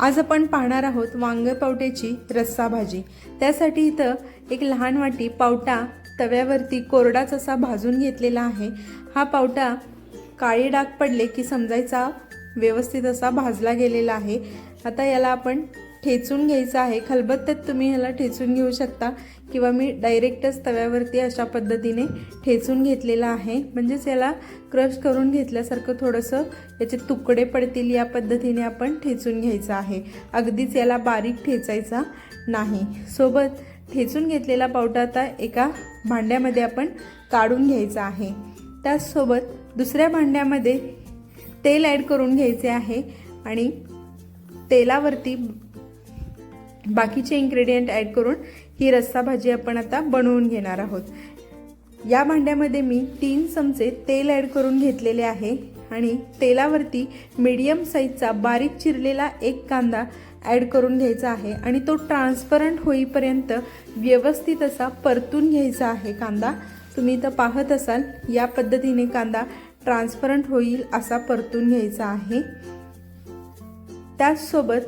आज आपण पाहणार आहोत वांग पावट्याची रस्सा भाजी. त्यासाठी इथं एक लहान वाटी पावटा तव्यावरती कोरडाच असा भाजून घेतलेला आहे. हा पावटा काळी डाग पडले की समजायचा व्यवस्थित असा भाजला गेलेला आहे. आता याला आपण ठेचून घ्यायचं आहे. खलबत्त्यात तुम्ही ह्याला ठेचून घेऊ शकता किंवा मी डायरेक्टच तव्यावरती अशा पद्धतीने ठेचून घेतलेला आहे. म्हणजेच याला क्रश करून घेतल्यासारखं थोडंसं याचे तुकडे पडतील या पद्धतीने आपण ठेचून घ्यायचं आहे. अगदीच याला बारीक ठेचायचा नाही. सोबत ठेचून घेतलेला पावटा आता एका भांड्यामध्ये आपण काढून घ्यायचा आहे. त्याचसोबत दुसऱ्या भांड्यामध्ये तेल ॲड करून घ्यायचे आहे आणि तेलावरती बाकीचे इन्ग्रेडियंट ॲड करून ही रस्सा भाजी आपण आता बनवून घेणार आहोत. या भांड्यामध्ये मी तीन चमचे तेल ॲड करून घेतलेले आहे आणि तेलावरती मीडियम साईजचा बारीक चिरलेला एक कांदा ॲड करून घ्यायचा आहे आणि तो ट्रान्सपरंट होईपर्यंत व्यवस्थित असा परतून घ्यायचा आहे कांदा. तुम्ही इथं पाहत असाल या पद्धतीने कांदा ट्रान्सपरंट होईल असा परतून घ्यायचा आहे. त्याचसोबत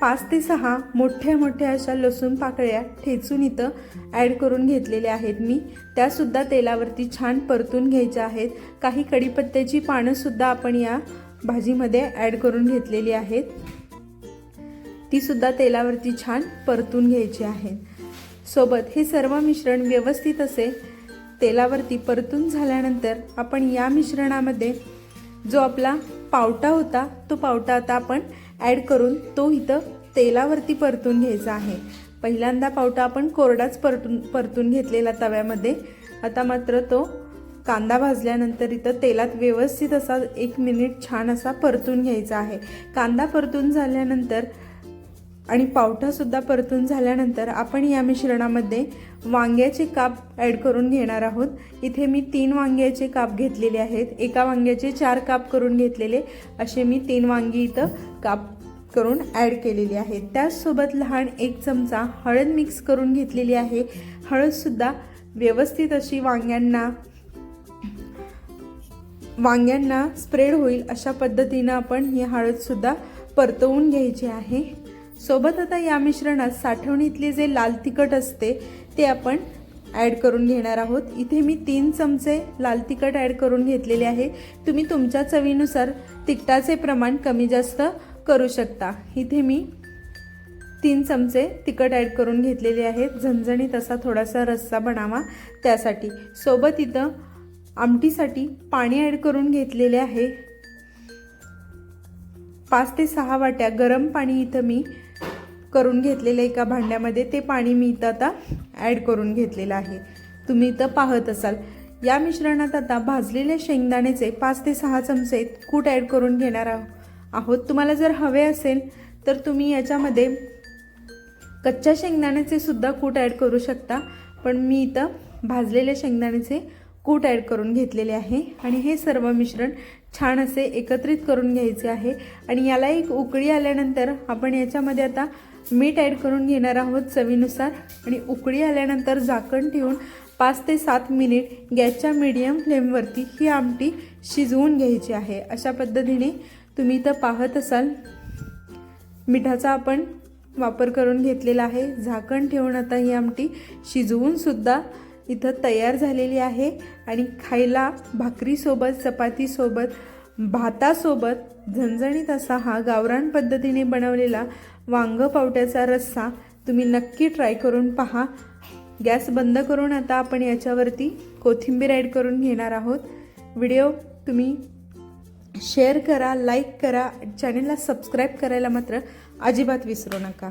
पाच ते सहा मोठ्या मोठ्या अशा लसूण पाकळ्या ठेचून इथं ॲड करून घेतलेल्या आहेत मी. त्यासुद्धा तेलावरती छान परतून घ्यायच्या आहेत. काही कढीपत्त्याची पानंसुद्धा आपण या भाजीमध्ये ॲड करून घेतलेली आहेत. तीसुद्धा तेलावरती छान परतून घ्यायची आहेत सोबत हे सर्व मिश्रण व्यवस्थित असे तेलावरती परतून झाल्यानंतर आपण या मिश्रणामध्ये जो आपला पावटा होता तो पावटा आता आपण ॲड करून तो इथं तेलावरती परतून घ्यायचा आहे. पहिल्यांदा पावटा आपण कोरडाच परतून परतून घेतलेला तव्यामध्ये. आता मात्र तो कांदा भाजल्यानंतर इथं तेलात व्यवस्थित असा एक मिनिट छान असा परतून घ्यायचा आहे. कांदा परतून झाल्यानंतर आणि पावठासुद्धा परतून झाल्यानंतर आपण या मिश्रणामध्ये वांग्याचे काप ॲड करून घेणार आहोत. इथे मी तीन वांग्याचे काप घेतलेले आहेत. एका वांग्याचे चार काप करून घेतलेले असे मी तीन वांगी इथं काप करून ॲड केलेली आहे त्याचसोबत लहान एक चमचा हळद मिक्स करून घेतलेली आहे. हळदसुद्धा व्यवस्थित अशी वांग्यांना वांग्यांना स्प्रेड होईल अशा पद्धतीनं आपण ही हळदसुद्धा परतवून घ्यायची आहे. सोबत आता या मिश्रणात साठवणीतले जे लाल तिखट असते ते आपण ॲड करून घेणार आहोत. इथे मी तीन चमचे लाल तिखट ॲड करून घेतलेले आहे. तुम्ही तुमच्या चवीनुसार तिखटाचे प्रमाण कमी जास्त करू शकता. इथे मी तीन चमचे तिखट ॲड करून घेतलेले आहेत झणझणीत असा थोडासा रस्सा बनावा त्यासाठी. सोबत इथं आमटीसाठी पाणी ॲड करून घेतलेले आहे. पाच ते सहा वाट्या गरम पाणी इथं मी करून घेतलेलं एका भांड्यामध्ये ते पाणी मी इथं आता ॲड करून घेतलेलं आहे. तुम्ही इथं पाहत असाल. या मिश्रणात आता भाजलेल्या शेंगदाण्याचे पाच ते सहा चमचे कूट ॲड करून घेणार आहोत आहोत. तुम्हाला जर हवे असेल तर तुम्ही याच्यामध्ये कच्च्या शेंगदाण्याचे सुद्धा कूट ॲड करू शकता. पण मी इथं भाजलेल्या शेंगदाण्याचे कूट ॲड करून घेतलेले आहे. आणि हे सर्व मिश्रण छान असे एकत्रित करून घ्यायचे आहे. आणि याला एक उकळी आल्यानंतर आपण याच्यामध्ये आता मीठ ॲड करून घेणार आहोत चवीनुसार. आणि उकळी आल्यानंतर झाकण ठेवून पाच ते सात मिनिट गॅसच्या मीडियम फ्लेमवरती ही आमटी शिजवून घ्यायची आहे. अशा पद्धतीने तुम्ही इथं पाहत असाल. मिठाचा आपण वापर करून घेतलेला आहे. झाकण ठेवून आता ही आमटी शिजवूनसुद्धा इथं तयार झालेली आहे. आणि खायला भाकरीसोबत चपातीसोबत भातासोबत झणझणीत असा हा गावरान पद्धतीने बनवलेला वांग पावट्याचा रस्सा तुम्ही नक्की ट्राय करून पहा. गॅस बंद करून आता आपण याच्यावरती कोथिंबीर ॲड करून घेणार आहोत. व्हिडिओ तुम्ही शेअर करा लाईक करा. चॅनलला सबस्क्राईब करायला मात्र अजिबात विसरू नका.